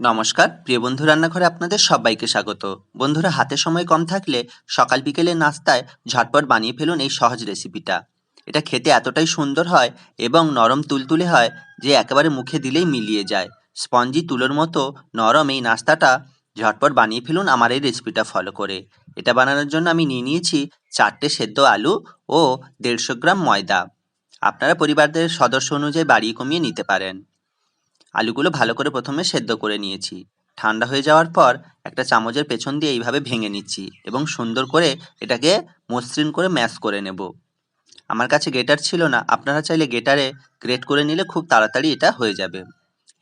নমস্কার, প্রিয় বন্ধু রান্নাঘরে আপনাদের সবাইকে স্বাগত। বন্ধুরা, হাতে সময় কম থাকলে সকাল বিকেলে নাস্তায় ঝটপট বানিয়ে ফেলুন এই সহজ রেসিপিটা। এটা খেতে এতটাই সুন্দর হয় এবং নরম তুলতুলে হয় যে একেবারে মুখে দিলেই মিলিয়ে যায়। স্পঞ্জি তুলোর মতো নরম এই নাস্তাটা ঝটপট বানিয়ে ফেলুন আমার এই রেসিপিটা ফলো করে। এটা বানানোর জন্য আমি নিয়ে নিয়েছি চারটে সেদ্ধ আলু ও দেড়শো গ্রাম ময়দা। আপনারা পরিবারদের সদস্য অনুযায়ী বাড়িয়ে কমিয়ে নিতে পারেন। আলুগুলো ভালো করে প্রথমে সেদ্ধ করে নিয়েছি। ঠান্ডা হয়ে যাওয়ার পর একটা চামচের পেছন দিয়ে এইভাবে ভেঙে নিচ্ছি এবং সুন্দর করে এটাকে মসৃণ করে ম্যাশ করে নেব। আমার কাছে গেটার ছিল না, আপনারা চাইলে গেটারে গ্রেট করে নিলে খুব তাড়াতাড়ি এটা হয়ে যাবে।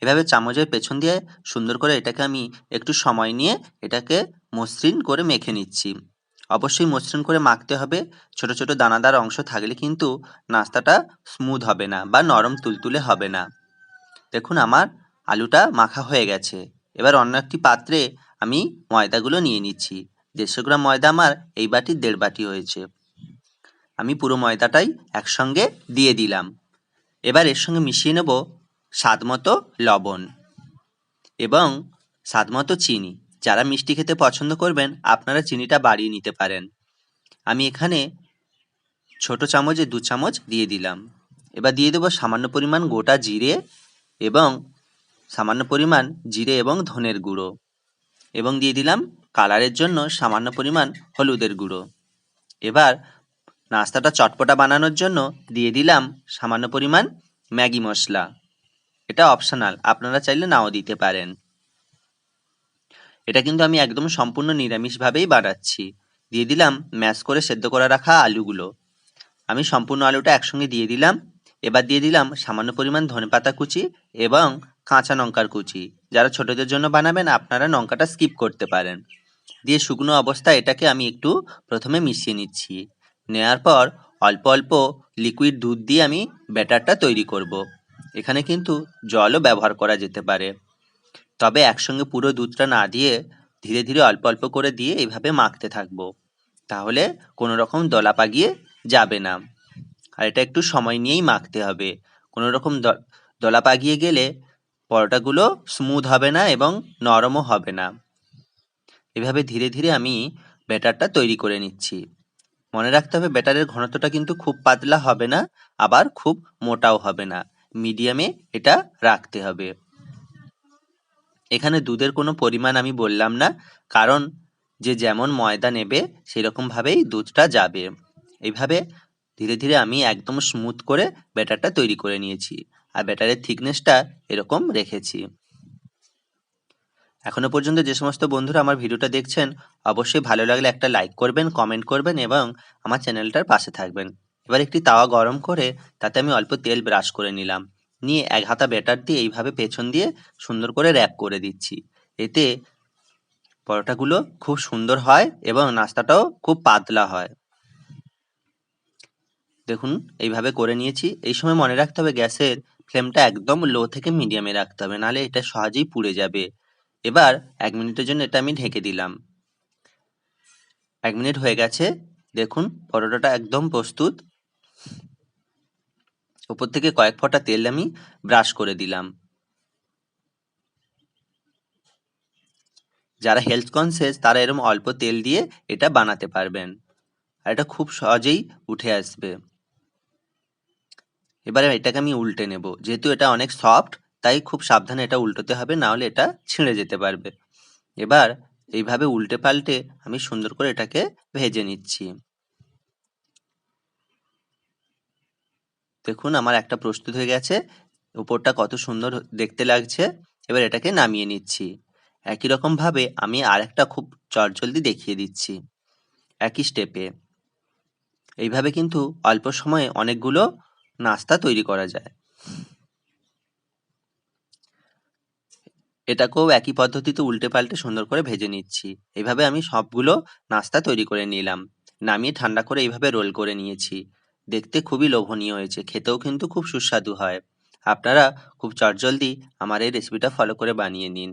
এভাবে চামচের পেছন দিয়ে সুন্দর করে এটাকে আমি একটু সময় নিয়ে এটাকে মসৃণ করে মেখে নিচ্ছি। অবশ্যই মসৃণ করে মাখতে হবে, ছোট ছোট দানাদার অংশ থাকলে কিন্তু নাস্তাটা স্মুথ হবে না বা নরম তুলতুলে হবে না। দেখুন আমার আলুটা মাখা হয়ে গেছে। এবার অন্য একটি পাত্রে আমি ময়দাগুলো নিয়ে নিচ্ছি। দেড়শো গ্রাম ময়দা আমার এই বাটির দেড় বাটি হয়েছে। আমি পুরো ময়দাটাই একসঙ্গে দিয়ে দিলাম। এবার এর সঙ্গে মিশিয়ে নেব স্বাদ মতো লবণ এবং স্বাদ মতো চিনি। যারা মিষ্টি খেতে পছন্দ করবেন, আপনারা চিনিটা বাড়িয়ে নিতে পারেন। আমি এখানে ছোট চামচে দু চামচ দিয়ে দিলাম। এবার দিয়ে দেবো সামান্য পরিমাণ গোটা জিরে এবং সামান্য পরিমাণ জিরে এবং ধনের গুঁড়ো। এবং দিয়ে দিলাম কালারের জন্য সামান্য পরিমাণ হলুদের গুঁড়ো। এবার নাস্তাটা চটপটা বানানোর জন্য দিয়ে দিলাম সামান্য পরিমাণ ম্যাগি মশলা। এটা অপশনাল, আপনারা চাইলে নাও দিতে পারেন। এটা কিন্তু আমি একদম সম্পূর্ণ নিরামিষভাবেই বানাচ্ছি। দিয়ে দিলাম ম্যাশ করে সেদ্ধ করে রাখা আলুগুলো। আমি সম্পূর্ণ আলুটা একসঙ্গে দিয়ে দিলাম। এবার দিয়ে দিলাম সামান্য পরিমাণ ধনেপাতা কুচি এবং কাঁচা লঙ্কার কুচি। যারা ছোটদের জন্য বানাবেন, আপনারা লঙ্কাটা স্কিপ করতে পারেন। দিয়ে শুকনো অবস্থায় এটাকে আমি একটু প্রথমে মিশিয়ে নিচ্ছি। নেওয়ার পর অল্প অল্প লিকুইড দুধ দিয়ে আমি ব্যাটারটা তৈরি করব। এখানে কিন্তু জলও ব্যবহার করা যেতে পারে। তবে একসঙ্গে পুরো দুধটা না দিয়ে ধীরে ধীরে অল্প অল্প করে দিয়ে এইভাবে মাখতে থাকব। তাহলে কোনো রকম দলা পাগিয়ে যাবে না। আর এটা একটু সময় নিয়েই মাখতে হবে। কোনো রকম দলা পাকিয়ে গেলে পরোটাগুলো স্মুথ হবে না এবং নরমও হবে না। এভাবে ধীরে ধীরে আমি ব্যাটারটা তৈরি করে নিচ্ছি। মনে রাখতে হবে ব্যাটারের ঘনত্বটা কিন্তু খুব পাতলা হবে না, আবার খুব মোটাও হবে না। মিডিয়ামে এটা রাখতে হবে। এখানে দুধের কোনো পরিমাণ আমি বললাম না, কারণ যে যেমন ময়দা নেবে সেরকমভাবেই দুধটা যাবে। এইভাবে ধীরে ধীরে আমি একদম স্মুথ করে ব্যাটারটা তৈরি করে নিয়েছি আর ব্যাটারের থিকনেসটা এরকম রেখেছি। এখনও পর্যন্ত যে সমস্ত বন্ধুরা আমার ভিডিওটা দেখছেন, অবশ্যই ভালো লাগলে একটা লাইক করবেন কমেন্ট করবেন এবং আমার চ্যানেলটার পাশে থাকবেন। এবার একটি তাওয়া গরম করে তাতে আমি অল্প তেল ব্রাশ করে নিলাম। নিয়ে এক হাতা ব্যাটার দিয়ে এইভাবে পেছন দিয়ে সুন্দর করে র্যাপ করে দিচ্ছি। এতে পরোটাগুলো খুব সুন্দর হয় এবং নাস্তাটাও খুব পাতলা হয়। দেখুন, এইভাবে করে নিয়েছি। এই সময় মনে রাখতে হবে গ্যাসের ফ্লেমটা একদম লো থেকে মিডিয়ামে রাখতে হবে, নাহলে এটা সহজেই পুড়ে যাবে। এবার এক মিনিটের জন্য এটা আমি ঢেকে দিলাম। এক মিনিট হয়ে গেছে। দেখুন, পরোটাটা একদম প্রস্তুত। উপর থেকে কয়েক ফোঁটা তেল আমি ব্রাশ করে দিলাম। যারা হেলথ কনসিয়াস তারা এরকম অল্প তেল দিয়ে এটা বানাতে পারবেন। আর এটা খুব সহজেই উঠে আসবে। এবারে এটাকে আমি উল্টে নেব। যেহেতু এটা অনেক সফট, তাই খুব সাবধানে এটা উল্টোতে হবে, না হলে এটা ছিঁড়ে যেতে পারবে। এবার এইভাবে উল্টে পাল্টে আমি সুন্দর করে এটাকে ভেজে নিচ্ছি। দেখুন, আমার একটা প্রস্তুত হয়ে গেছে। উপরটা কত সুন্দর দেখতে লাগছে। এবার এটাকে নামিয়ে নিচ্ছি। একই রকম ভাবে আমি আরেকটা খুব চটজলদি দেখিয়ে দিচ্ছি, একই স্টেপে। এইভাবে কিন্তু অল্প সময়ে অনেকগুলো নাস্তা তৈরি করা যায়। এটাকেও একই পদ্ধতিতে উল্টে পাল্টে সুন্দর করে ভেজে নিচ্ছি। এভাবে আমি সবগুলো নাস্তা তৈরি করে নিলাম। নামিয়ে ঠান্ডা করে এইভাবে রোল করে নিয়েছি। দেখতে খুবই লোভনীয় হয়েছে, খেতেও কিন্তু খুব সুস্বাদু হয়। আপনারা খুব চটজলদি আমার এই রেসিপিটা ফলো করে বানিয়ে নিন।